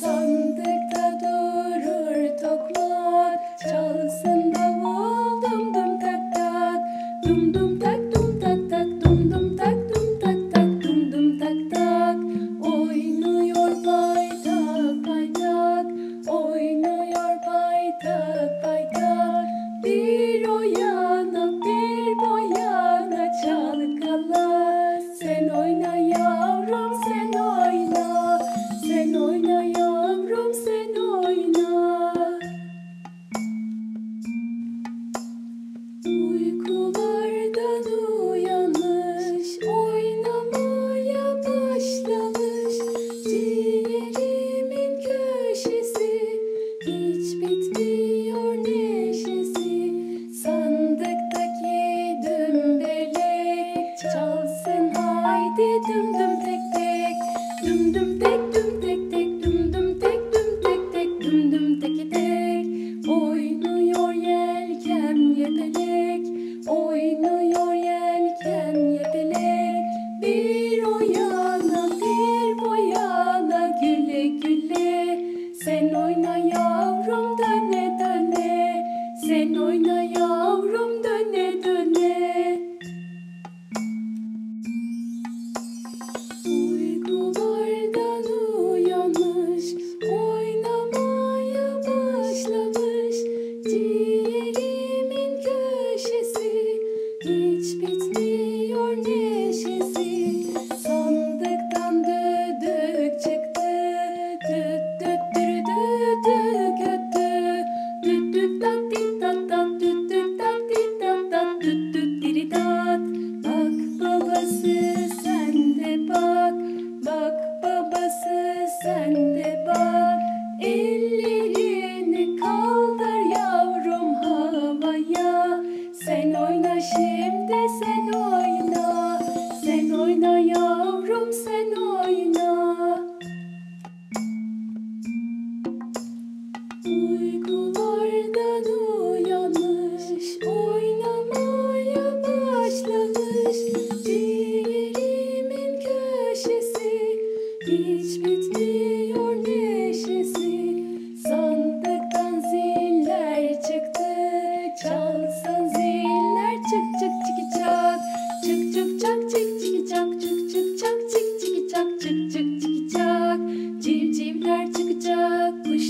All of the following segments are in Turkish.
Sandıkta durur tokmak Çalsın davul dum dum tak tak. Dum dum tak dum tak tak. Dum dum tak dum tak tak. Dum dum tak tak.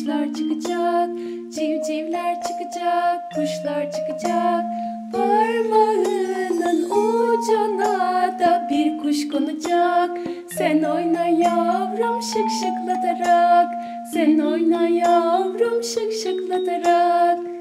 Kuşlar çıkacak, civcivler çıkacak, kuşlar çıkacak. Parmağının ucuna da bir kuş konacak. Sen oyna yavrum şık şıklatarak. Sen oyna yavrum şık şıklatarak.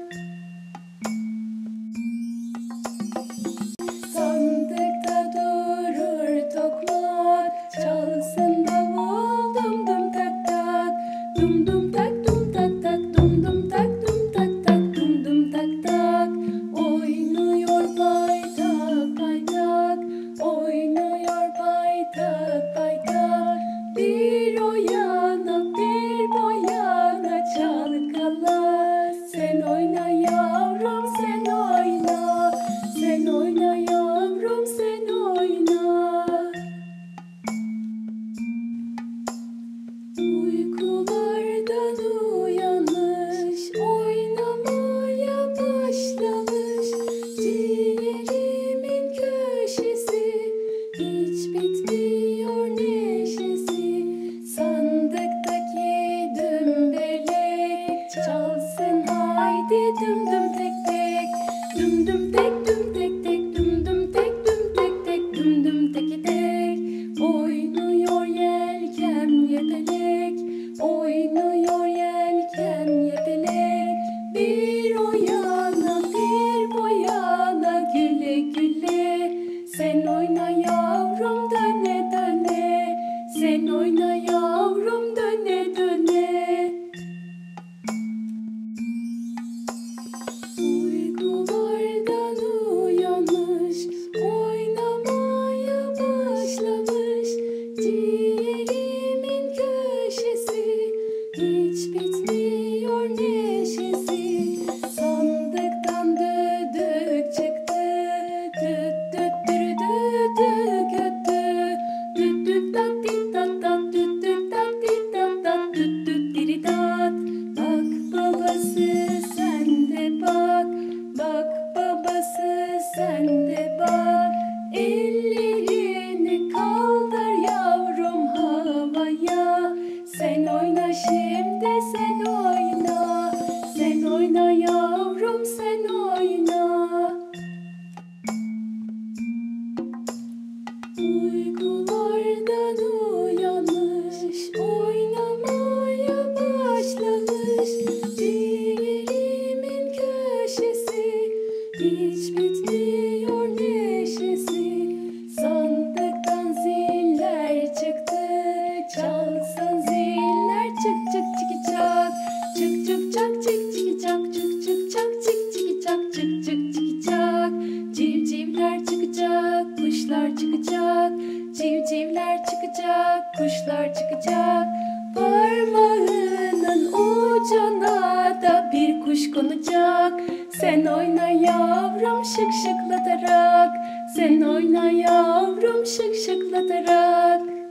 kuşlar çıkacak Parmağının ucuna da bir kuş konacak. Sen oyna yavrum şık şıklatarak Sen oyna yavrum şık şıklatarak